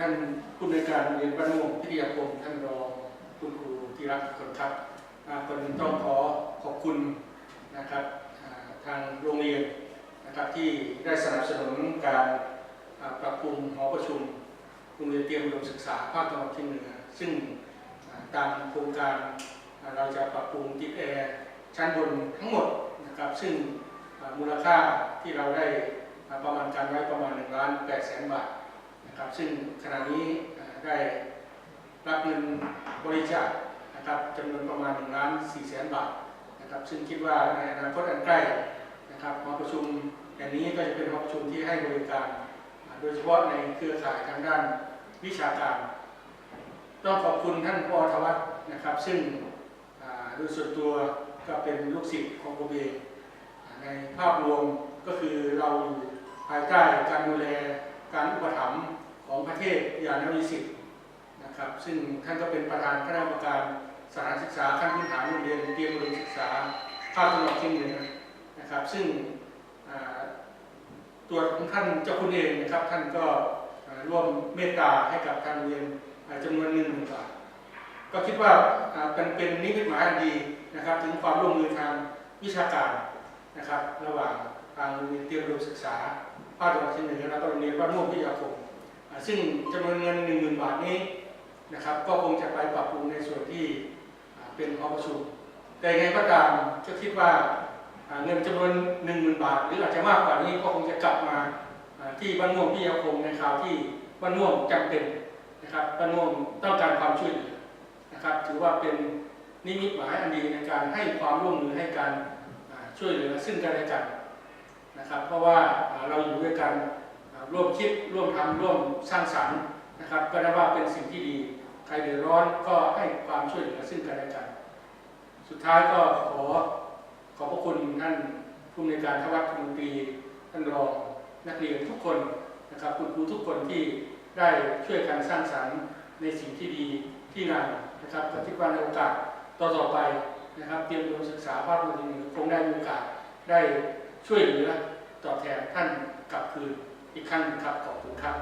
ท่านผู้ในการเรียนบ้านม่วงพิทยาคมท่านรองคุณครูที่รักทุกคนครับอ่าก่อนอื่นต้องขอขอบคุณนะครับทางโรงเรียนนะครับที่ได้สนับสนุนการปรับปรุงหอประชุมโรงเรียนเตรียมอุดมศึกษาภาคตะวันออกเฉียงเหนือซึ่งตามโครงการเราจะปรับปรุงติดแอร์ชั้นบนทั้งหมดนะครับซึ่งมูลค่าที่เราได้ประมาณการไว้ประมาณ1ล้าน8แสนบาท นะครับซึ่งขณะนี้ได้รับเงินบริจาคนะครับจำนวนประมาณ1ล้าน4แสนบาทนะครับซึ่งคิดว่าในอนาคตอันใกล้นะครับหอประชุมแห่งนี้ก็จะเป็นหอประชุมที่ให้บริการ โดยเฉพาะในเครือข่ายทางด้านวิชาการ ต้องขอบคุณท่านพอธวัฒน์นะครับ ซึ่งโดยส่วนตัวก็เป็นลูกศิษย์ของผมเองในภาพรวมก็คือเราอยู่ภายใต้การดูแลการอุปถัมภ์ ของประเทศยานวิสิตนะครับซึ่งท่านก็เป็นประธานคณะกรรมการสถานศึกษาขั้นพื้นฐานโรงเรียนเตรียมอุดมศึกษาภาคตะวันออกเฉียงเหนือนะครับ ซึ่งตัวของท่านเจ้าคุณเองนะครับท่านก็ร่วมเมตตาให้กับทางโรเรียนอ่าจำนวนหนึ่งหมื่นบาทก็คิดว่าเป็นเป็นนิมิตหมายดีนะครับ ถึงความร่วมมือทางวิชาการนะครับ ระหว่างทางโรงเรียนเตรียมอุดมศึกษาภาคตะวันออกเฉียงเหนือแล้วก็โรงเรียนบ้านม่วงพิทยาคม ซึ่งจำนวนเงิน 1 0,000 บาทนี้นะครับ ก็คงจะไปปรับปรุงในส่วนที่เป็นหอประชุม แต่ยังไงก็ตามก็คิดว่าเงินจำนวน 10,000 บาท หรืออาจจะมากกว่านี้ก็คงจะกลับมาที่บ้านม่วงพิทยาคมในคราวที่บ้านม่วงจำเป็นนะครับบ้านม่วงต้องการความช่วยเหลือนะครับ ถือว่าเป็นนิมิตหมายอันดีในการให้ความร่วมมือให้การช่วยเหลือซึ่งกันและกันนะครับ เพราะว่าเราอยู่ด้วยกัน ร่วมคิดร่วมทำร่วมสร้างสรรค์นะครับ ก็นับว่าเป็นสิ่งที่ดี ใครเดือดร้อนก็ให้ความช่วยเหลือซึ่งกันและกัน สุดท้ายก็ขอขอบพระคุณท่านผู้อำนการทวัฒน์มนตรีท่านรองนักเรียนทุกคนนะครับคุณครูทุกคนที่ได้ช่วยกันสร้างสรรค์ในสิ่งที่ดีที่งานนะครับก็คิดว่าในโอกาสต่อไปนะครับเตรียมอุดมศึกษาภาคพื้นที่คงได้มีโอกาสได้ช่วยเหลือตอบแทนท่านกลับคืน อีกครั้งหนึ่งครับขอบคุณครับ